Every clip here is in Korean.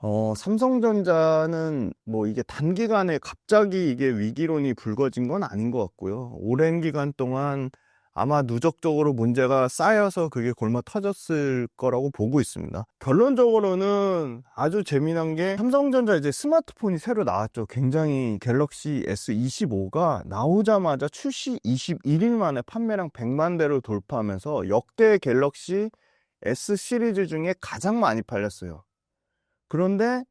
어, 삼성전자는 뭐 이게 단기간에 갑자기 이게 위기론이 불거진 건 아닌 것 같고요. 오랜 기간 동안 아마 누적적으로 문제가 쌓여서 그게 골마 터졌을 거라고 보고 있습니다. 결론적으로는 아주 재미난 게 삼성전자 이제 스마트폰이 새로 나왔죠. 굉장히 갤럭시 S25가 나오자마자 출시 21일 만에 판매량 100만 대를 돌파하면서 역대 갤럭시 S 시리즈 중에 가장 많이 팔렸어요. 그런데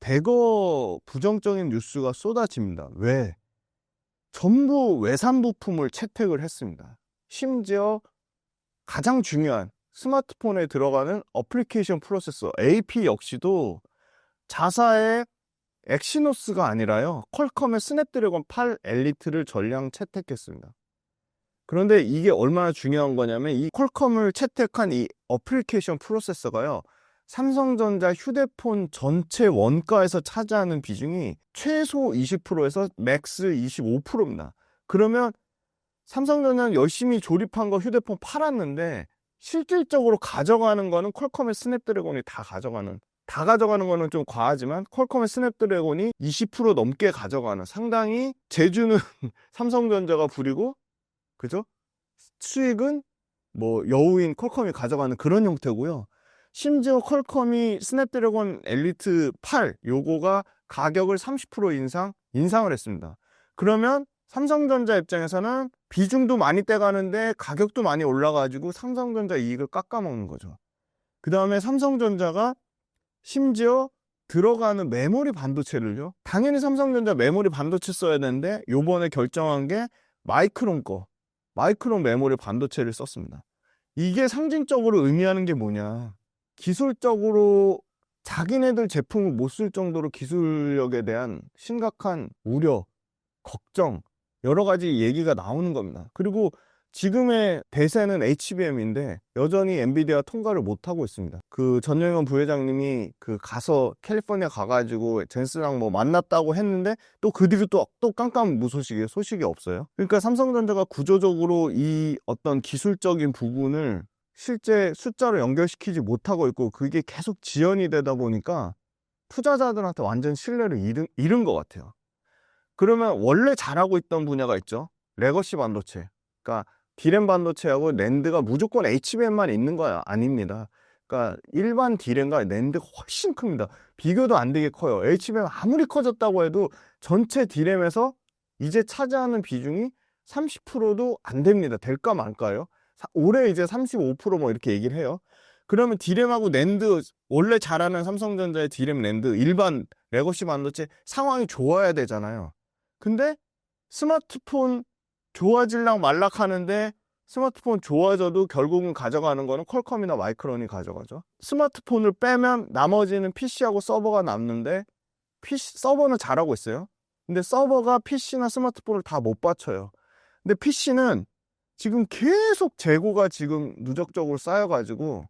대거 부정적인 뉴스가 쏟아집니다. 왜? 전부 외산 부품을 채택을 했습니다. 심지어 가장 중요한 스마트폰에 들어가는 어플리케이션 프로세서 AP 역시도 자사의 엑시노스가 아니라요. 퀄컴의 스냅드래곤 8 엘리트를 전량 채택했습니다. 그런데 이게 얼마나 중요한 거냐면 이 퀄컴을 채택한 이 어플리케이션 프로세서가요. 삼성전자 휴대폰 전체 원가에서 차지하는 비중이 최소 20%에서 맥스 25%입니다. 그러면 삼성전자는 열심히 조립한 거 휴대폰 팔았는데 실질적으로 가져가는 거는 퀄컴의 스냅드래곤이 다 가져가는 다 가져가는 거는 좀 과하지만 퀄컴의 스냅드래곤이 20% 넘게 가져가는 상당히 제주는 삼성전자가 부리고 그죠? 수익은 뭐 여우인 퀄컴이 가져가는 그런 형태고요. 심지어 퀄컴이 스냅드래곤 엘리트 8 요거가 가격을 30% 인상 인상을 했습니다. 그러면 삼성전자 입장에서는 비중도 많이 떼가는데 가격도 많이 올라가지고 삼성전자 이익을 깎아먹는 거죠. 그 다음에 삼성전자가 심지어 들어가는 메모리 반도체를요. 당연히 삼성전자 메모리 반도체 써야 되는데 요번에 결정한 게 마이크론 거 마이크론 메모리 반도체를 썼습니다. 이게 상징적으로 의미하는 게 뭐냐. 기술적으로 자기네들 제품을 못 쓸 정도로 기술력에 대한 심각한 우려, 걱정, 여러 가지 얘기가 나오는 겁니다. 그리고 지금의 대세는 HBM인데 여전히 엔비디아 통과를 못 하고 있습니다. 그 전영현 부회장님이 그 가서 캘리포니아 가가지고 젠스랑 뭐 만났다고 했는데 또 그 뒤로 또, 또 깜깜 무소식이에요. 소식이 없어요. 그러니까 삼성전자가 구조적으로 이 어떤 기술적인 부분을 실제 숫자로 연결시키지 못하고 있고 그게 계속 지연이 되다 보니까 투자자들한테 완전 신뢰를 잃은, 잃은 것 같아요. 그러면 원래 잘하고 있던 분야가 있죠. 레거시 반도체. 그러니까 디램 반도체하고 랜드가 무조건 HBM만 있는 거야 아닙니다. 그러니까 일반 디램과 랜드가 훨씬 큽니다. 비교도 안 되게 커요. HBM 아무리 커졌다고 해도 전체 디램에서 이제 차지하는 비중이 30%도 안 됩니다. 될까 말까요? 사- 올해 이제 35%뭐 이렇게 얘기를 해요. 그러면 디램하고 랜드 원래 잘하는 삼성전자의 디램 랜드 일반 레거시 반도체 상황이 좋아야 되잖아요. 근데 스마트폰 좋아질랑 말락하는데 스마트폰 좋아져도 결국은 가져가는 거는 퀄컴이나 마이크론이 가져가죠. 스마트폰을 빼면 나머지는 PC하고 서버가 남는데 PC 서버는 잘하고 있어요. 근데 서버가 PC나 스마트폰을 다 못 받쳐요. 근데 PC는 지금 계속 재고가 지금 누적적으로 쌓여가지고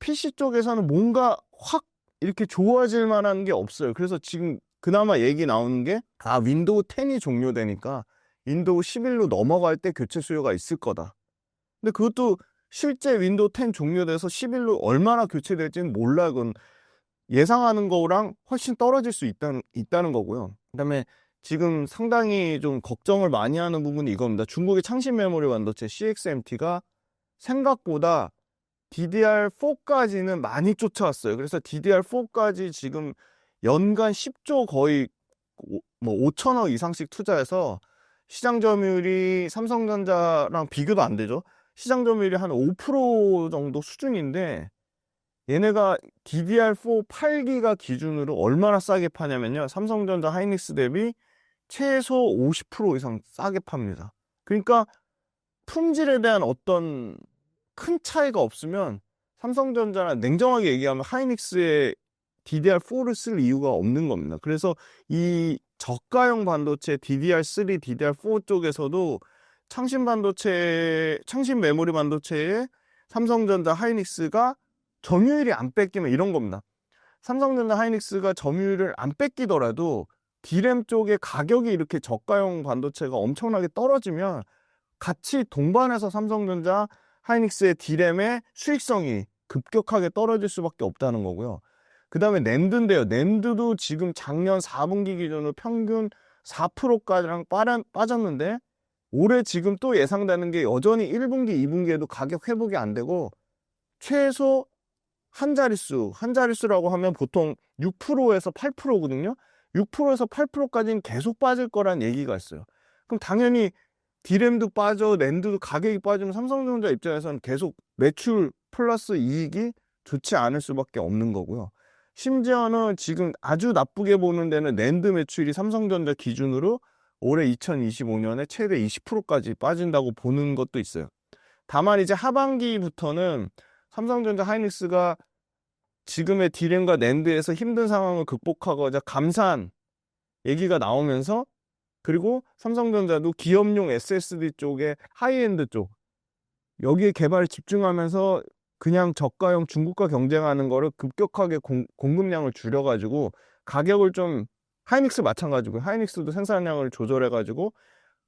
PC 쪽에서는 뭔가 확 이렇게 좋아질 만한 게 없어요. 그래서 지금 그나마 얘기 나오는 게, 아, 윈도우 10이 종료되니까 윈도우 11로 넘어갈 때 교체 수요가 있을 거다. 근데 그것도 실제 윈도우 10 종료돼서 11로 얼마나 교체될지는 몰라요. 그건 예상하는 거랑 훨씬 떨어질 수 있다는, 있다는 거고요. 그 다음에 지금 상당히 좀 걱정을 많이 하는 부분이 이겁니다. 중국의 창신 메모리 반도체 CXMT가 생각보다 DDR4까지는 많이 쫓아왔어요. 그래서 DDR4까지 지금 연간 10조 거의 오- 뭐 5천억 이상씩 투자해서 시장 점유율이 삼성전자랑 비교도 안 되죠. 시장 점유율이 한 5% 정도 수준인데 얘네가 DDR4 8기가 기준으로 얼마나 싸게 파냐면요. 삼성전자 하이닉스 대비 최소 50% 이상 싸게 팝니다. 그러니까 품질에 대한 어떤 큰 차이가 없으면 삼성전자는 냉정하게 얘기하면 하이닉스의 DDR4를 쓸 이유가 없는 겁니다. 그래서 이 저가형 반도체 DDR3, DDR4 쪽에서도 창신 반도체, 창신 메모리 반도체에 삼성전자 하이닉스가 점유율이 안 뺏기면 이런 겁니다. 삼성전자 하이닉스가 점유율을 안 뺏기더라도 디램 쪽의 가격이 이렇게 저가형 반도체가 엄청나게 떨어지면 같이 동반해서 삼성전자 하이닉스의 디램의 수익성이 급격하게 떨어질 수밖에 없다는 거고요. 그 다음에 낸드인데요. 낸드도 지금 작년 4분기 기준으로 평균 4%까지랑 빠졌는데 올해 지금 또 예상되는 게 여전히 1분기, 2분기에도 가격 회복이 안 되고 최소 한 자릿수, 한 자릿수라고 하면 보통 6%에서 8%거든요. 6%에서 8%까지는 계속 빠질 거란 얘기가 있어요. 그럼 당연히 디램도 빠져, 랜드도 가격이 빠지면 삼성전자 입장에서는 계속 매출 플러스 이익이 좋지 않을 수밖에 없는 거고요. 심지어는 지금 아주 나쁘게 보는 데는 랜드 매출이 삼성전자 기준으로 올해 2025년에 최대 20%까지 빠진다고 보는 것도 있어요. 다만 이제 하반기부터는 삼성전자 하이닉스가 지금의 디램과 랜드에서 힘든 상황을 극복하고자 감산 얘기가 나오면서 그리고 삼성전자도 기업용 SSD 쪽에 하이엔드 쪽 여기에 개발에 집중하면서 그냥 저가형 중국과 경쟁하는 거를 급격하게 공, 공급량을 줄여가지고 가격을 좀 하이닉스 마찬가지고 하이닉스도 생산량을 조절해가지고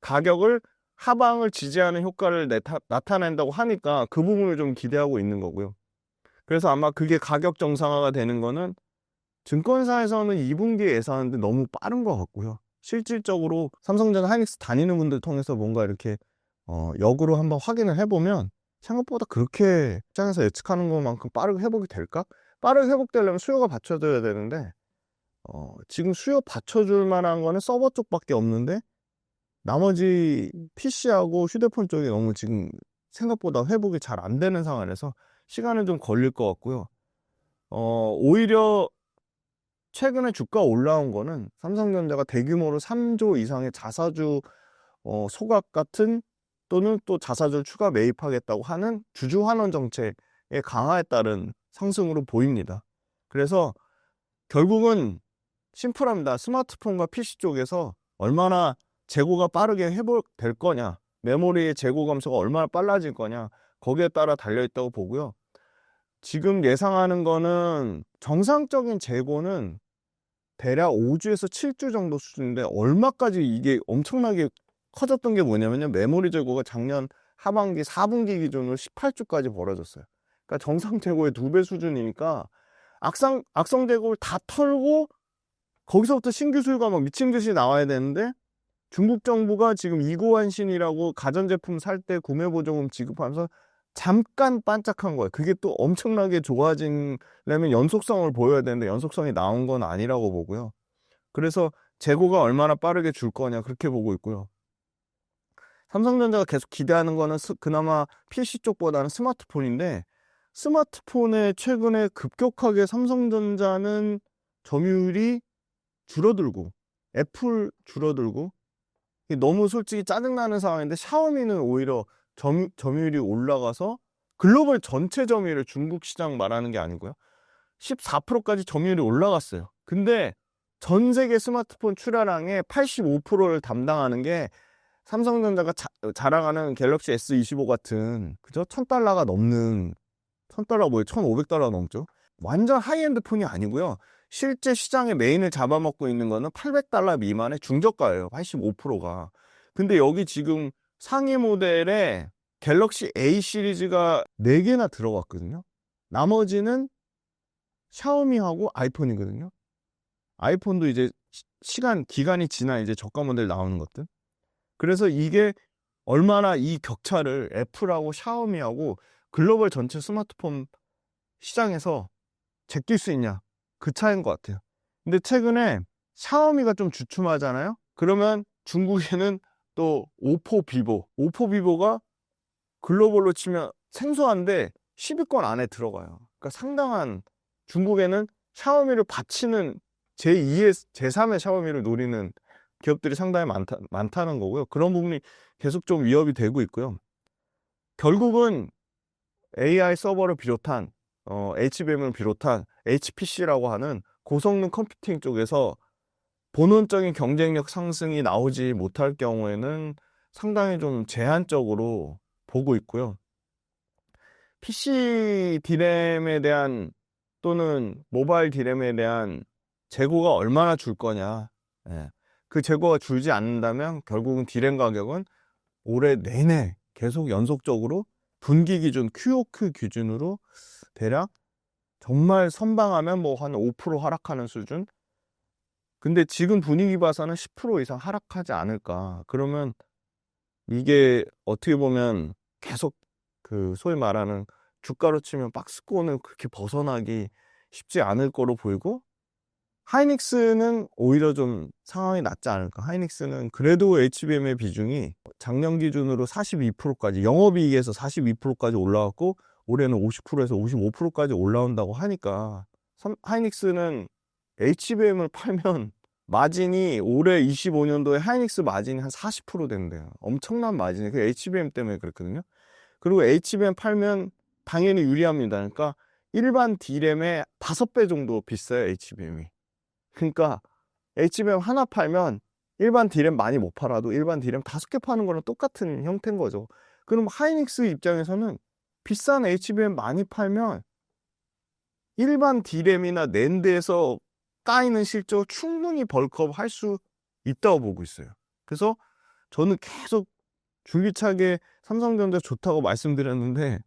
가격을 하방을 지지하는 효과를 나타, 낸다고 하니까 그 부분을 좀 기대하고 있는 거고요. 그래서 아마 그게 가격 정상화가 되는 거는 증권사에서는 2분기에 예상하는데 너무 빠른 것 같고요. 실질적으로 삼성전자 하이닉스 다니는 분들 통해서 뭔가 이렇게 어, 역으로 한번 확인을 해보면 생각보다 그렇게 시장에서 예측하는 것만큼 빠르게 회복이 될까? 빠르게 회복되려면 수요가 받쳐줘야 되는데 어, 지금 수요 받쳐줄 만한 거는 서버 쪽밖에 없는데 나머지 PC하고 휴대폰 쪽이 너무 지금 생각보다 회복이 잘 안 되는 상황에서 시간은 좀 걸릴 것 같고요. 어, 오히려 최근에 주가 올라온 거는 삼성전자가 대규모로 3조 이상의 자사주 어, 소각 같은 또는 또 자사주를 추가 매입하겠다고 하는 주주 환원 정책의 강화에 따른 상승으로 보입니다. 그래서 결국은 심플합니다. 스마트폰과 PC 쪽에서 얼마나 재고가 빠르게 회복될 거냐, 메모리의 재고 감소가 얼마나 빨라질 거냐, 거기에 따라 달려 있다고 보고요. 지금 예상하는 거는 정상적인 재고는 대략 5주에서 7주 정도 수준인데 얼마까지 이게 엄청나게 커졌던 게 뭐냐면요. 메모리 재고가 작년 하반기 4분기 기준으로 18주까지 벌어졌어요. 그러니까 정상 재고의 두 배 수준이니까 악성 악성 재고를 다 털고 거기서부터 신규 수요가 막 미친 듯이 나와야 되는데 중국 정부가 지금 이고환신이라고 가전제품 살 때 구매 보조금 지급하면서 잠깐 반짝한 거예요. 그게 또 엄청나게 좋아지려면 연속성을 보여야 되는데 연속성이 나온 건 아니라고 보고요. 그래서 재고가 얼마나 빠르게 줄 거냐 그렇게 보고 있고요. 삼성전자가 계속 기대하는 거는 스, 그나마 PC 쪽보다는 스마트폰인데 스마트폰에 최근에 급격하게 삼성전자는 점유율이 줄어들고 애플 줄어들고 너무 솔직히 짜증나는 상황인데 샤오미는 오히려 점, 점유율이 올라가서 글로벌 전체 점유율을 중국 시장 말하는 게 아니고요. 14%까지 점유율이 올라갔어요. 근데 전 세계 스마트폰 출하량의 85%를 담당하는 게 삼성전자가 자, 자랑하는 갤럭시 S25 같은 그죠? 1000달러가 넘는 1000달러 뭐예요? 1500달러 넘죠? 완전 하이엔드 폰이 아니고요. 실제 시장의 메인을 잡아먹고 있는 거는 800달러 미만의 중저가예요. 85%가. 근데 여기 지금 상위 모델에 갤럭시 A 시리즈가 4개나 들어갔거든요. 나머지는 샤오미하고 아이폰이거든요. 아이폰도 이제 시간, 기간이 지나 이제 저가 모델 나오는 것들. 그래서 이게 얼마나 이 격차를 애플하고 샤오미하고 글로벌 전체 스마트폰 시장에서 제낄 수 있냐. 그 차이인 것 같아요. 근데 최근에 샤오미가 좀 주춤하잖아요. 그러면 중국에는 또 오포 비보, 오포 비보가 글로벌로 치면 생소한데 10위권 안에 들어가요. 그러니까 상당한 중국에는 샤오미를 바치는 제2의, 제3의 샤오미를 노리는 기업들이 상당히 많다, 많다는 거고요. 그런 부분이 계속 좀 위협이 되고 있고요. 결국은 AI 서버를 비롯한 어, HBM을 비롯한 HPC라고 하는 고성능 컴퓨팅 쪽에서 본원적인 경쟁력 상승이 나오지 못할 경우에는 상당히 좀 제한적으로 보고 있고요. PC 디램에 대한 또는 모바일 디램에 대한 재고가 얼마나 줄 거냐. 예. 그 재고가 줄지 않는다면 결국은 디램 가격은 올해 내내 계속 연속적으로 분기 기준 QOQ 기준으로 대략 정말 선방하면 뭐 한 5% 하락하는 수준? 근데 지금 분위기 봐서는 10% 이상 하락하지 않을까. 그러면 이게 어떻게 보면 계속 그 소위 말하는 주가로 치면 박스권을 그렇게 벗어나기 쉽지 않을 거로 보이고 하이닉스는 오히려 좀 상황이 낫지 않을까. 하이닉스는 그래도 HBM의 비중이 작년 기준으로 42%까지 영업이익에서 42%까지 올라왔고 올해는 50%에서 55%까지 올라온다고 하니까 삼- 하이닉스는 HBM을 팔면 마진이 올해 25년도에 하이닉스 마진이 한 40% 된대요. 엄청난 마진이 그 HBM 때문에 그렇거든요. 그리고 HBM 팔면 당연히 유리합니다. 그러니까 일반 D램의 5배 정도 비싸요, HBM이. 그러니까 HBM 하나 팔면 일반 D램 많이 못 팔아도 일반 D램 다섯 개 파는 거랑 똑같은 형태인 거죠. 그럼 하이닉스 입장에서는 비싼 HBM 많이 팔면 일반 D램이나 낸드에서 까이는 실적 충분히 벌크업 할 수 있다고 보고 있어요. 그래서 저는 계속 줄기차게 삼성전자 좋다고 말씀드렸는데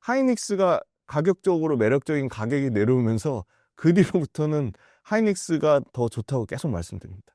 하이닉스가 가격적으로 매력적인 가격이 내려오면서 그 뒤로부터는 하이닉스가 더 좋다고 계속 말씀드립니다.